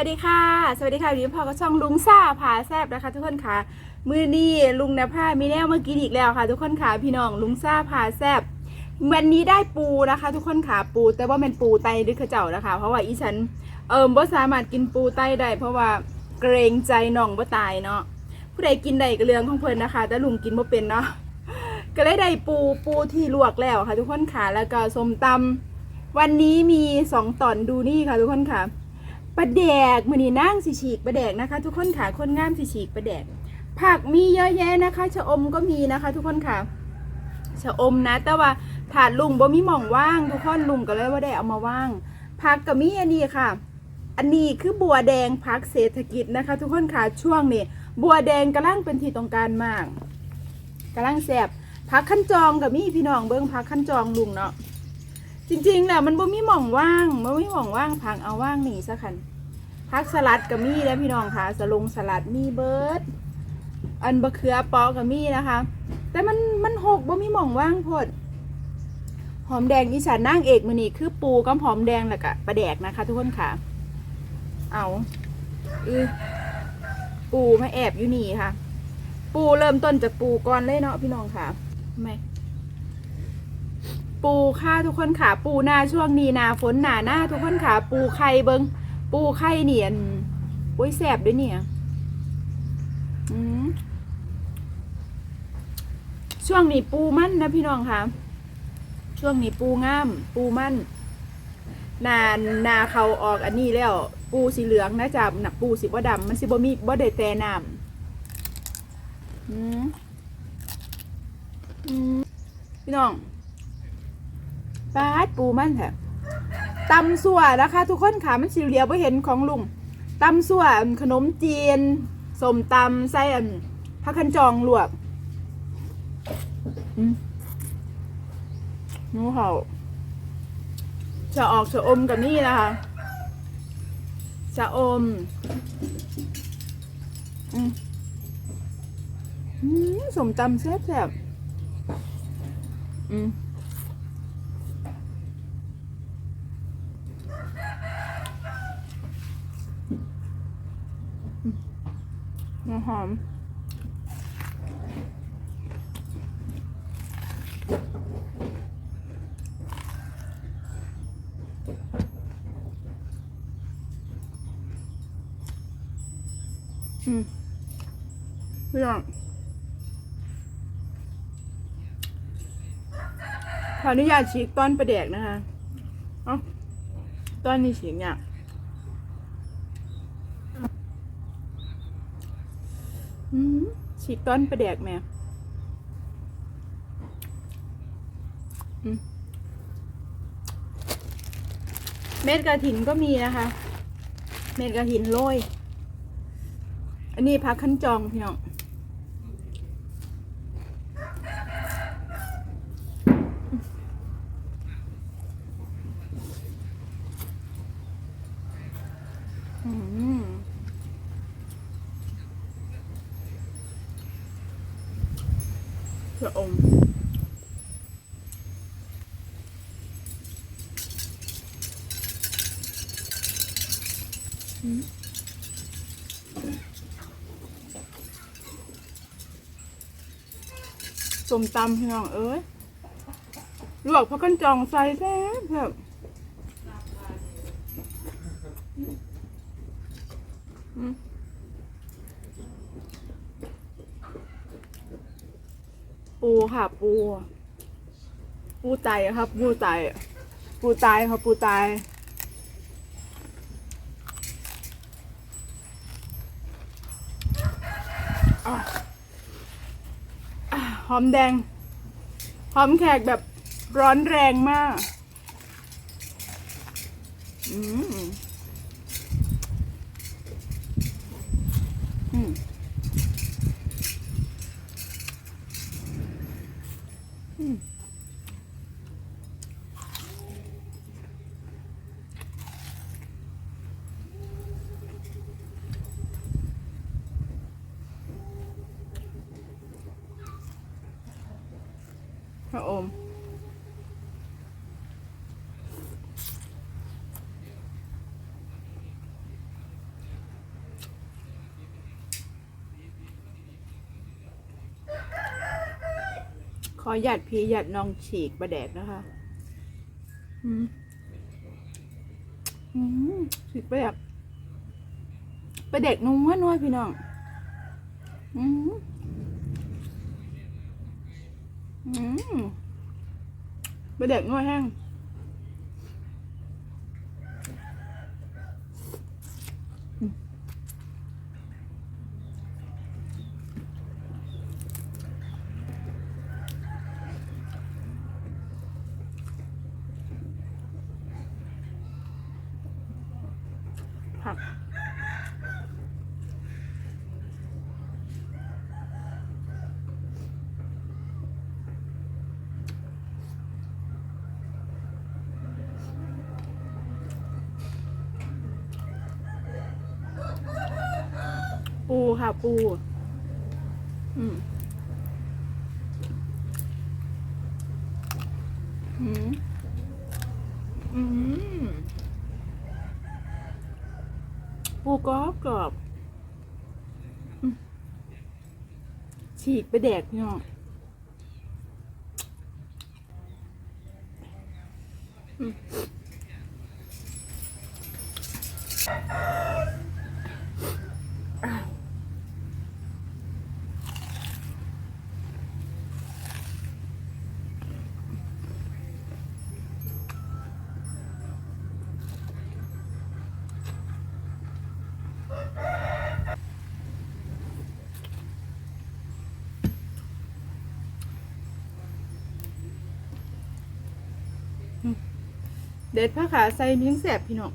วัสดีค่ะ สวัสดีค่ะวันนี้พอกับช่องลุงซ่าผาแซบนะคะทุกคนค่ะ มือนี้ลุงนภามีแนวเมื่อกี้อีกแล้วค่ะ ทุกคนค่ะพี่น้องลุงซ่าผาแซบวันนี้ได้ปูนะคะ ทุกคนค่ะปู แต่ว่าเป็นปูไตดึกเจ้านะคะ เพราะว่าอีฉันเอิมบ่สามารถกินปูไตได้เพราะว่าเกรงใจน้องบ่ตายเนาะผู้ใดกินได้ก็เรื่องของเพิ่นนะคะ แต่ลุงกินบ่เป็นเนาะก็เลยได้ปูปูที่ลวกแล้วค่ะ ทุกคนค่ะแล้วก็ส้มตำวันนี้มีสองตอนดูนี่ค่ะ ทุกคนค่ะ ปลาแดกมือนี้นั่งสิฉีกปลาแดกนะคะ ทุกคนค่ะคนงามสิฉีกปลาแดก ผักมีเยอะแยะนะคะชะอมก็มีนะคะ ทุกคนค่ะชะอมนะ แต่ว่าถาดลุงบ่มีหม่องว่าง ทุกคนลุงก็เลยว่าได้เอามาว่างผักก็มีอันนี้ค่ะ อันนี้คือบัวแดงพักเศรษฐกิจนะคะ ทุกคนค่ะช่วงนี้บัวแดงกำลังเป็นที่ต้องการมากกำลังแสบพักขั้นจองกับมีพี่น้องเบิ้งพักขั้นจองลุงเนาะ จริงๆน่ะมันบ่มีหม่องว่างบ่มีหม่องว่างพังเอาว่างหนี่ซะคันผักสลัดก็มีแล้วพี่น้องค่ะ สลงสลัดมีเบิร์ดอันบะเขือปอก็มีนะคะ แต่มันมันหกบ่มีหม่องว่างพดหอมแดงอีสานนางเอกมือนี่คือปูกับหอมแดงแล้วก็ปลาแดกนะคะ ทุกคนค่ะ เอาอือปูมาแอบอยู่นี่ค่ะ ปูเริ่มต้นจากปูก่อนเลยเนาะพี่น้องค่ะไม่ ปูค่ะทุกคนค่ะ ปูหน้าช่วงนี้นาฝนหนาหน้าทุกคนค่ะ ปูไข่เบิงปูไข่เนียนโอ้ยแสบด้วยเนี่ยอืมช่วงนี้ปูมั่นนะพี่น้องค่ะ ช่วงนี้ปูงาม ปูมั่นนานาเขาออกอันนี้แล้ว ปูสีเหลืองนะจ๊ะหนักปูสีบ่ดำมันสิบ่มีบ่ได้แต่น้ำอืมอืมพี่น้อง ปาดปูมันแท้ตำสั่วนะคะ ทุกคนค่ะมันสีเหลียวไปเห็นของลุงตำสั่วขนมจีนสมตำไส้อันผักขันจองลวกอืมหนูเขาจะออกชะอมกับนี่นะคะชะอมอืมสมตำแซ่บๆอืม หัวหอมอืมพี่น้องขออนุญาตฉีกต้นประเดกนะคะ เอ้าต้นนี้ฉีกเนี่ยากอืม ฉีกต้นประแดกแม่เม็ดกระถินก็มีนะคะ เม็ดกระถินโรย อันนี้พักขั้นจองพี่น้องอืมชะอมอืม สมตำพี่น้องเอ้ยลวกพักกันจองใส่แซ่บแบบปูค่ะ ปู ปูไตครับ ปูไตปูไตครับปูไตอะ อะ หอมแดง หอมแขกแบบร้อนแรงมาก อืม ระอม ขอหยัดพีหยัดนองฉีกประแดกนะคะ อืมอืมฉีกประแดกประแดกนุ่มว่านวลพี่น้อง อืม อืมประแดกน้อยแห้ง ปูค่ะปู อืมอืมอืมปูกรอบกรอบอืมฉีกไปแดกพี่น้องอืม เด็ดผ้าขาใส่มิ้งแสบพี่น้อง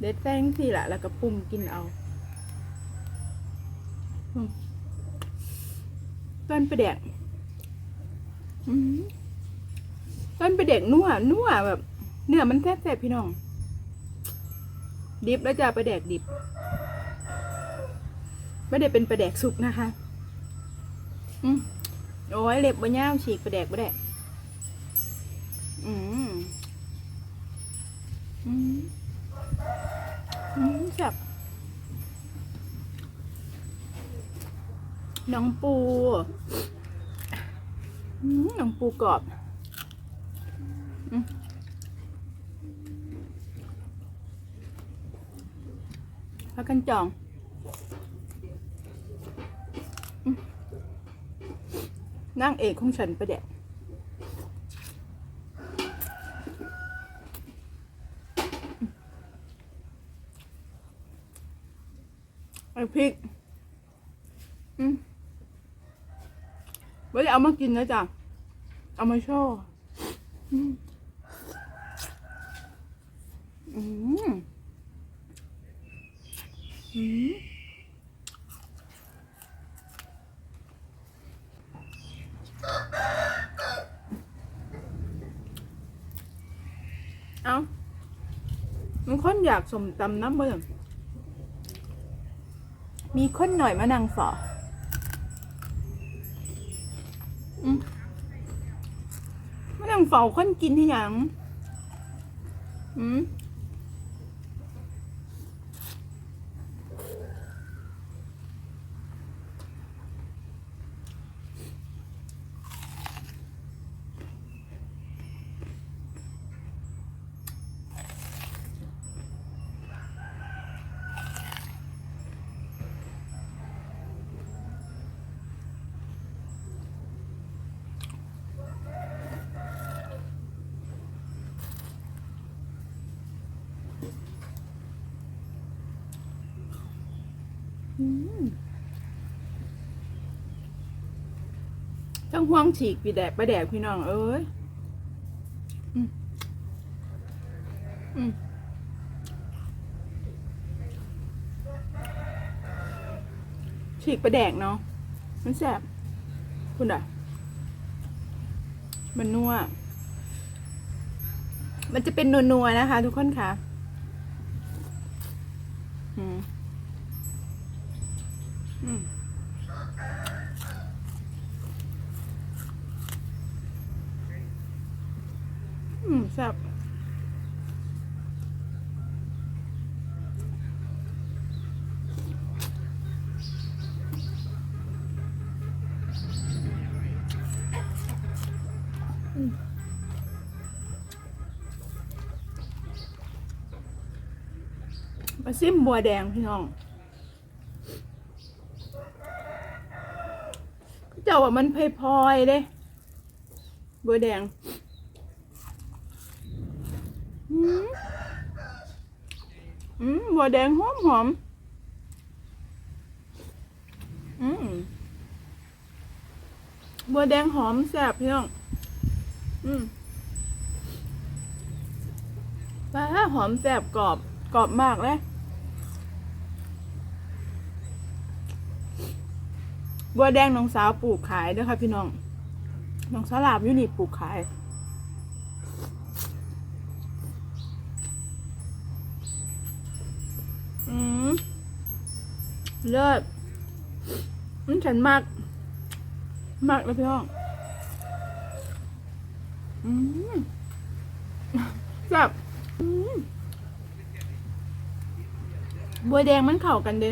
เด็ดแป้งสิละแล้วก็ปุ่มกินเอาต้นไปแดกอืมต้นไปแดกนัวนัวแบบ เนื้อมันแซ่บๆพี่น้อง ดิบแล้วจะไปแดกดิบ ไม่ได้เป็นปลาแดกสุกนะคะ อืมโอ้ยเล็บบะย่าวฉีกปลาแดกปลาแดก อืมอืมอืมแซ่บน้องปูอืมน้องปูกรอบอพักกันจองอนั่งเอกของฉันประเด็กไอพริก อืมไม่ได้เอามากินนะจ๊ะ เอามาโชว์อืมอืมอืมเอามันคนอยากสมตำน้ำเบิ่ง มีคนหน่อยมะนังฝอมะนังเฝ้าคนกินที่ยัง อืม ทั้งห่วงฉีกปีแดกไปแดกพี่น้องเอ้ยอืมอืมฉีกไปแดกเนาะมันแสบคุณอะมันนัวมันจะเป็นนัวๆนะคะ ทุกคนค่ะอืม อืม อืมแซ่บ มาซิมบัวแดงพี่น้อง เจ้าว่ามันเพยพลอยเด้ บัวแดงอืมอืมบัวแดงหอมหอมอืมบัวแดงหอมแซ่บพี่น้อง อืมปลาหอมแซ่บกรอบกรอบมากเลย บัวแดงน้องสาวปลูกขายเด้วยค่ะพี่น้องน้องสลาบยูนี่ปลูกขายอืมเลิศอืมฉันมาก มากเลยพี่น้องอืมแซ่บบัวแดงมันเข้ากันเด้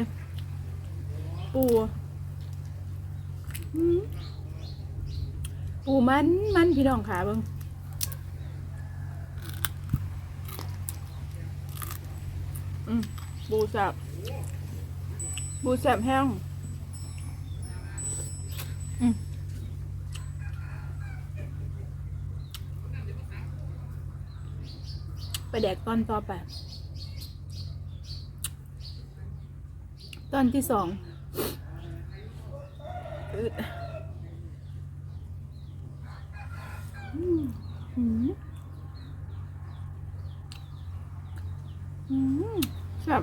ปู ปูมันมันพี่น้องขาเบิ่งอืมปูแซบปูแซบแห้งไปแดกตอนต่อไป ตอนที่สอง อึดแซ่บ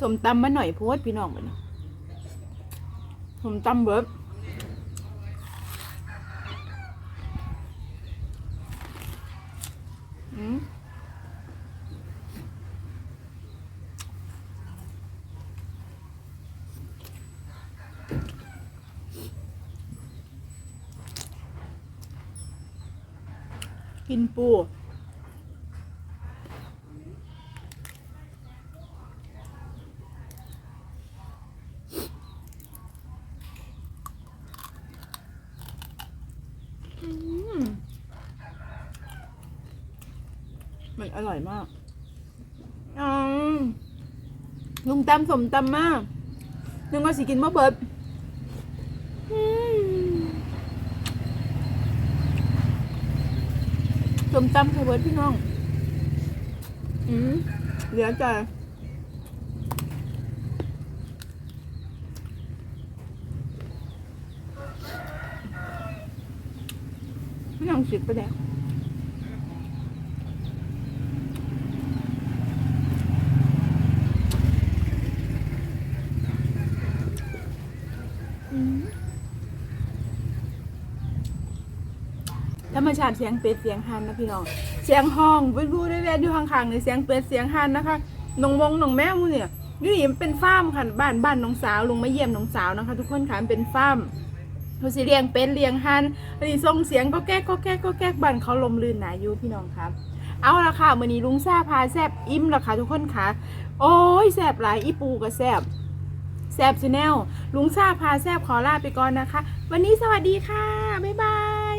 สมตำมาหน่อยโพดพี่น้องไปนะสมตำเบิบอืม กินปูมมันอร่อยมากอืมลุงตำสมตำมากนึกว่าสิกินมะเบิดอืม ส มตำค่ะเบิร์ดพี่น้อง อืมเหลือจ้ะพี่น้องสิบไปแล้วอืม ธรรมชาติเสียงเป็ดเสียงฮันนะพี่น้อง เสียงห้องวิวูได้แวดอยู่ข้างๆเนี่ยเสียงเป็ดเสียงฮันนะคะน้องวงน้องแมวเนี่ยนี่เป็นฟาร์มค่ะบ้านบ้านน้องสาวลงมาเยี่ยมน้องสาวนะคะ ทุกคนค่ะเป็นฟาร์มเขาสิเลี้ยงเป็ดเลี้ยงฮันอันนี้ส่งเสียงก็แก๊กก็แก๊กก็แก๊กบ้านเขาลมลื่นหนาอยู่พี่น้องครับเอาละค่ะมื้อนี้ลุงซาพาแซบอิ่มละค่ะทุกคนค่ะ โอ้ยแซบหลายอีปูก็แซบแซบชาแนลลุงซาพาแซบขอลาไปก่อนนะคะ วันนี้สวัสดีค่ะ บ๊ายบาย